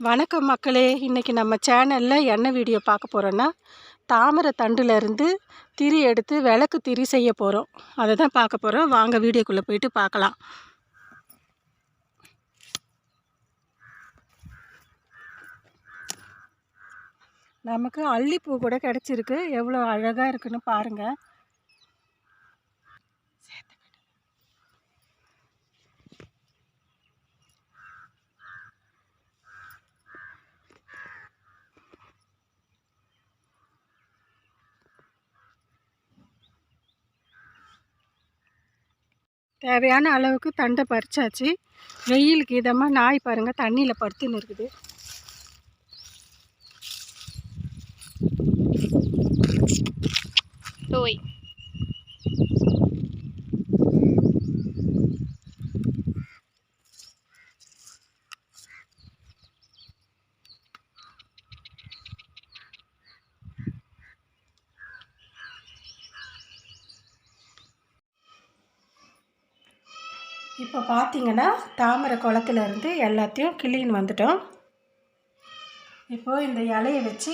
வணக்கம் மக்களே. இன்றைக்கி நம்ம சேனலில் என்ன வீடியோ பார்க்க போகிறோன்னா தாமரை தண்டுலேருந்து திரி எடுத்து விளக்கு திரி செய்ய போகிறோம் அதை தான் பார்க்க போகிறோம் வாங்க வீடியோக்குள்ளே போயிட்டு பார்க்கலாம். நமக்கு அல்லிப்பூ கூட கிடச்சிருக்கு. எவ்வளோ அழகாக இருக்குன்னு பாருங்கள் தேவையான அளவுக்கு தண்டை பறிச்சாச்சு. வெயிலுக்கு இதமாக நாய் பாருங்கள் தண்ணியில் படுத்துன்னு இருக்குது. டோய் இப்போ பார்த்தீங்கன்னா தாமரை குளத்துல இருந்து எல்லாத்தையும் கிளீன் வந்துட்டோம். இப்போது இந்த இலையை வச்சு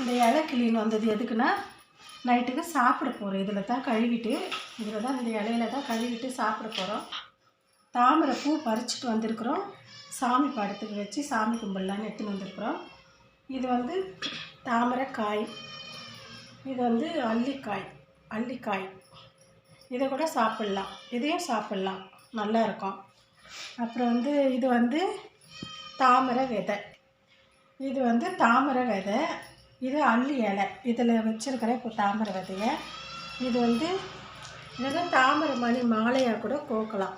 இந்த இலை கிளீன் வந்தது எதுக்குன்னா நைட்டுக்கு சாப்பிட போகிறோம் இதில் தான் கழுவிட்டு இதில் தான் இந்த இலையில தான் கழுவிட்டு சாப்பிட போகிறோம் தாமரை பூ பறிச்சுட்டு வந்திருக்கிறோம். சாமி படத்துக்கு வச்சு சாமி கும்பிடலான்னு எடுத்துன்னு வந்திருக்கிறோம். இது வந்து தாமரை காய் இது வந்து அல்லிக்காய். அல்லிக்காய். இதை கூட சாப்பிட்லாம். இதையும் சாப்பிட்லாம். நல்லா இருக்கும் அப்புறம் வந்து இது வந்து தாமரை விதை. இது வந்து தாமரை விதை. இது அள்ளி இலை. இதில் வச்சுருக்கிற இப்போ தாமரை விதையை. இது வந்து இது தாமரை மணி மாலையாக கூட கோக்கலாம்.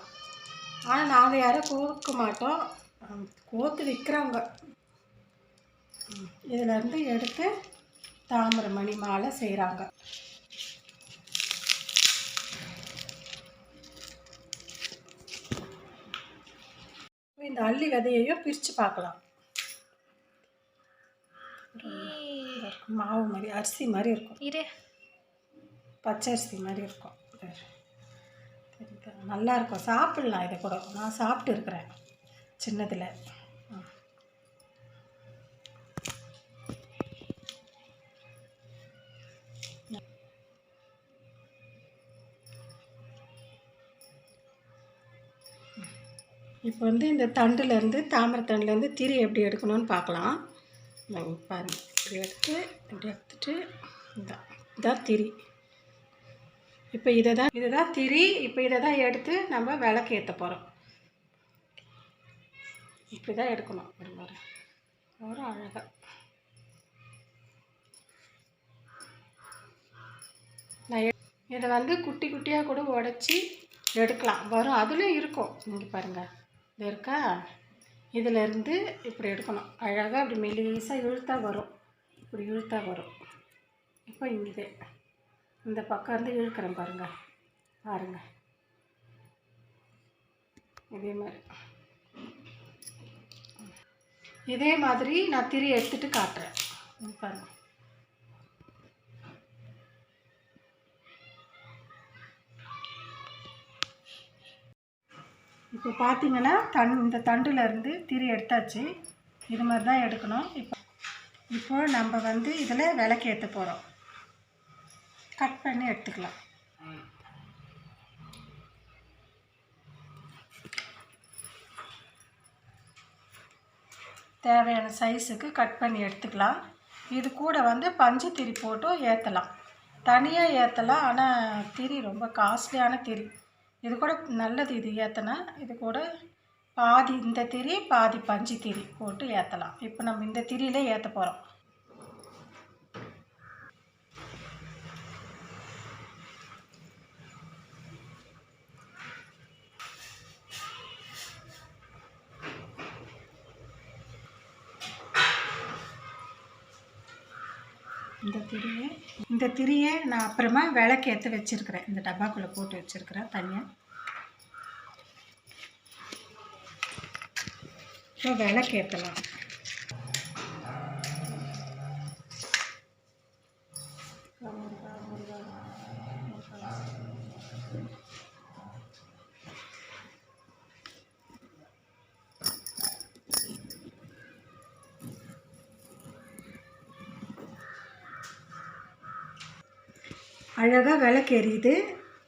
ஆனால் நாங்கள் யாரும் கோக்க மாட்டோம். கோத்து விற்கிறாங்க இதிலேருந்து எடுத்து தாமரை மணி மாலை செய்கிறாங்க. இந்த அள்ளி விதையையும் பிரித்து பார்க்கலாம். மாவு மாதிரி அரிசி மாதிரி இருக்கும். இரு. பச்சரிசி மாதிரி இருக்கும்? நல்லா இருக்கும். சாப்பிட்லாம் இதை கூட. நான் சாப்பிட்டு இருக்கிறேன். சின்னதில். இப்போ வந்து இந்த தண்டுலேருந்து தாமரை தண்டுலேருந்து திரி எப்படி எடுக்கணும்னு பார்க்கலாம். பாருங்கள் இப்படி எடுத்து இப்படி எடுத்துட்டு இதான் இதான் திரி இப்போ இதை தான் இதை தான் திரி இப்போ இதை தான் எடுத்து நம்ம விளக்கு ஏற்ற போகிறோம் இப்படி தான் எடுக்கணும். ஒரு மாதிரி ஒரு அழகாக நான் இதை வந்து குட்டி குட்டியாக கூட உடச்சி எடுக்கலாம். வரும். அதுலேயும் இருக்கும். இங்கே பாருங்கள் இது இருக்கா? இதிலேருந்து இப்படி எடுக்கணும். அழகாக அப்படி மெலிசாக இழுத்தா வரும். இப்படி இழுத்தா வரும். இப்போ இங்கே இந்த பக்கம் இருந்து இழுக்கிறேன் பாருங்கள் பாருங்கள் இதே மாதிரி. இதே மாதிரி நான் திரி எடுத்துகிட்டு காட்டுறேன். பாருங்கள் இப்போ பார்த்தீங்கன்னா தன் இந்த தண்டுலேருந்து திரி எடுத்தாச்சு. இது மாதிரி தான் எடுக்கணும். இப்போ இப்போ நம்ம வந்து இதில் விளக்கு ஏற்ற போகிறோம். கட் பண்ணி எடுத்துக்கலாம். தேவையான சைஸுக்கு கட் பண்ணி எடுத்துக்கலாம். இது கூட வந்து பஞ்சு திரி போட்டும் ஏற்றலாம். தனியாக ஏற்றலாம் ஆனால் திரி ரொம்ப காஸ்ட்லியான திரி. இது கூட நல்லது இது ஏற்றினா இது கூட பாதி இந்த திரி பாதி பஞ்சு திரி போட்டு ஏற்றலாம் இப்போ நம்ம இந்த திரியிலே ஏற்ற போகிறோம் இந்த திரியை இந்த திரியை நான் அப்புறமா விளக்கு ஏற்ற வச்சுருக்கிறேன். இந்த டப்பாக்குள்ளே போட்டு வச்சுருக்கிறேன் தனியாக இப்போ விளக்கேற்றலாம் அழகாக விளக்கு எரியுது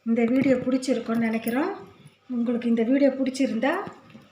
இந்த வீடியோ பிடிச்சிருக்கோன்னு நினைக்கிறோம். உங்களுக்கு இந்த வீடியோ பிடிச்சிருந்தா